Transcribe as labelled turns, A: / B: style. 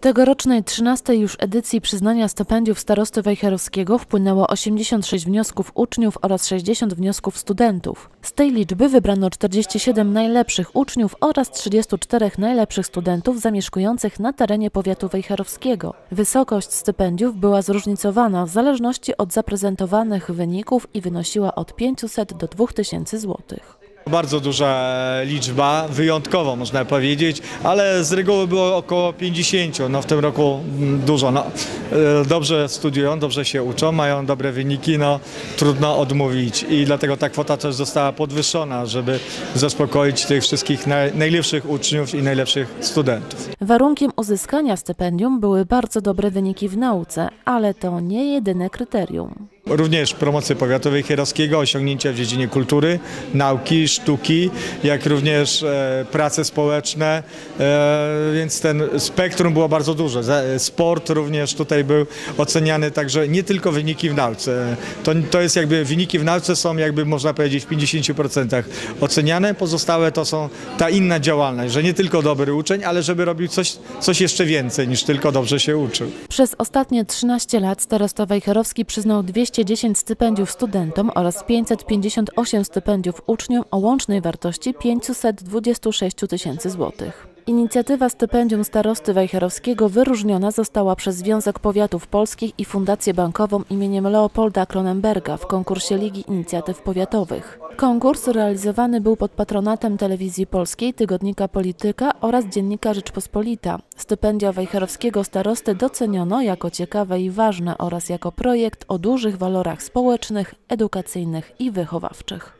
A: tegorocznej 13 już edycji przyznania stypendiów starosty wejherowskiego wpłynęło 86 wniosków uczniów oraz 60 wniosków studentów. Z tej liczby wybrano 47 najlepszych uczniów oraz 34 najlepszych studentów zamieszkujących na terenie powiatu wejherowskiego. Wysokość stypendiów była zróżnicowana w zależności od zaprezentowanych wyników i wynosiła od 500 do 2000 złotych.
B: Bardzo duża liczba, wyjątkowo można powiedzieć, ale z reguły było około 50. No w tym roku mm, dużo. No, e, dobrze studiują, dobrze się uczą, mają dobre wyniki, no trudno odmówić i dlatego ta kwota też została podwyższona, żeby zaspokoić tych wszystkich naj, najlepszych uczniów i najlepszych studentów.
A: Warunkiem uzyskania stypendium były bardzo dobre wyniki w nauce, ale to nie jedyne kryterium.
B: Również promocję powiatu wejherowskiego, osiągnięcia w dziedzinie kultury, nauki, sztuki, jak również e, prace społeczne, e, więc ten spektrum było bardzo duże. Sport również tutaj był oceniany, także nie tylko wyniki w nauce. To, to jest jakby, wyniki w nauce są jakby można powiedzieć w 50% oceniane, pozostałe to są ta inna działalność, że nie tylko dobry uczeń, ale żeby robił coś, coś jeszcze więcej niż tylko dobrze się uczył.
A: Przez ostatnie 13 lat starosta Wejherowski przyznał 210 stypendiów studentom oraz 558 stypendiów uczniom o łącznej wartości 526 tysięcy złotych. Inicjatywa stypendium starosty Wejherowskiego wyróżniona została przez Związek Powiatów Polskich i Fundację Bankową imieniem Leopolda Kronenberga w konkursie Ligi Inicjatyw Powiatowych. Konkurs realizowany był pod patronatem Telewizji Polskiej, Tygodnika Polityka oraz Dziennika Rzeczpospolita. Stypendia Wejherowskiego starosty doceniono jako ciekawe i ważne oraz jako projekt o dużych walorach społecznych, edukacyjnych i wychowawczych.